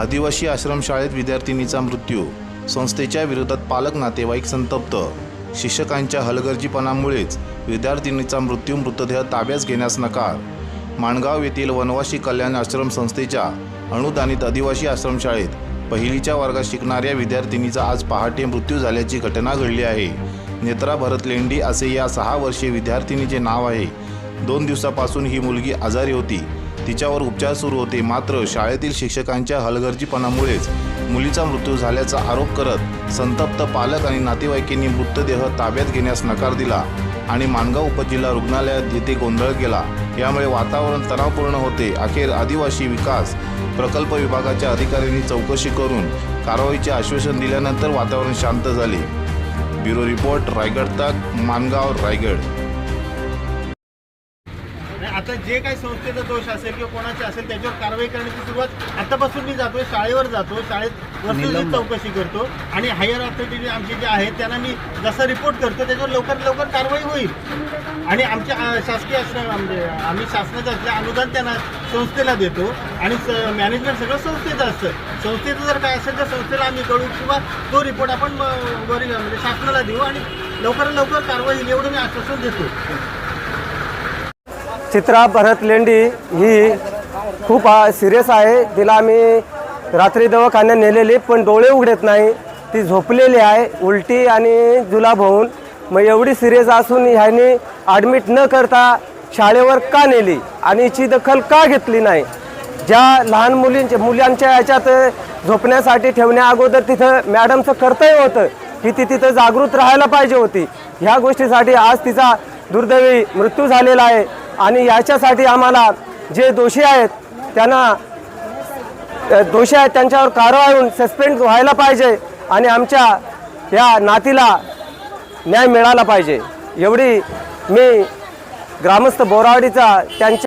आदिवासी आश्रमशाळेत विद्यार्थिनीचा मृत्यू. संस्थेच्या विरोधात पालक नातेवाईक संतप्त. शिक्षकांच्या हलगर्जीपणामुळेच विद्यार्थिनीचा मृत्यू मृतदेह ताब्यात घेण्यास नकार. माणगाव येथील वनवासी कल्याण आश्रम संस्थेच्या अनुदानित आदिवासी आश्रमशाळेत पहिलीच्या वर्गात शिकणाऱ्या विद्यार्थिनीचा आज पहाटे मृत्यू झाल्याची घटना घडली आहे. नेत्रा भरत लेंडी असे या सहा वर्षीय विद्यार्थिनीचे नाव आहे. दोन दिवसापासून ही मुलगी आजारी होती. तिच्यावर उपचार सुरू होते. मात्र शाळेतील शिक्षकांच्या हलगर्जीपणामुळेच मुलीचा मृत्यू झाल्याचा आरोप करत संतप्त पालक आणि नातेवाईकांनी मृतदेह ताब्यात घेण्यास नकार दिला आणि माणगाव उपजिल्हा रुग्णालयात येथे गोंधळ केला यामुळे वातावरण तणावपूर्ण होते. अखेर आदिवासी विकास प्रकल्प विभागाच्या अधिकाऱ्यांनी चौकशी करून कारवाईचे आश्वासन दिल्यानंतर वातावरण शांत झाले. ब्युरो रिपोर्ट रायगड तक मानगाव रायगड. आता जे काही संस्थेचा दोष असेल किंवा कोणाचे असेल त्याच्यावर कारवाई करण्याची सुरुवात आतापासून मी जातोय शाळेवर जातो शाळेत वस्तूची चौकशी करतो आणि हायर ऑथॉरिटी आमचे जे आहेत त्यांना मी जसा रिपोर्ट करतो त्याच्यावर लवकर लवकर कारवाई होईल. आणि आमच्या शासकीय आश्रम म्हणजे आम्ही शासनाचं असल्या अनुदान त्यांना संस्थेला देतो आणि मॅनेजमेंट सगळं संस्थेचं असतं. संस्थेचं जर काय असेल तर संस्थेला आम्ही कळू किंवा तो रिपोर्ट आपण वरील म्हणजे शासनाला देऊ आणि लवकरात लवकर कारवाई होईल एवढं मी आश्वासन देतो. चित्रा भरत लेंडी ही खूप सिरियस आहे. तिला आम्ही रात्री दवाखान्यात नेलेली पण डोळे उघडत नाही. ती झोपलेली आहे उलटी आणि जुलाब होऊन. मग एवढी सिरियस असून ह्याने ॲडमिट न करता शाळेवर का नेली? आणि हिची दखल का घेतली नाही? ज्या लहान मुलींच्या मुलांच्या याच्यात झोपण्यासाठी ठेवण्या अगोदर तिथं मॅडमचं कर्तव्य होतं की ती तिथं जागृत राहायला पाहिजे होती. ह्या गोष्टीसाठी आज तिचा दुर्दैवी मृत्यू झालेला आहे. आणि याच्यासाठी आम्हाला जे दोषी आहेत त्यांना दोषी आहेत त्यांच्यावर कारवाई होऊन सस्पेंड व्हायला पाहिजे आणि आमच्या या नातीला न्याय मिळाला पाहिजे. एवढी मी ग्रामस्थ बोरावडीचा त्यांच्या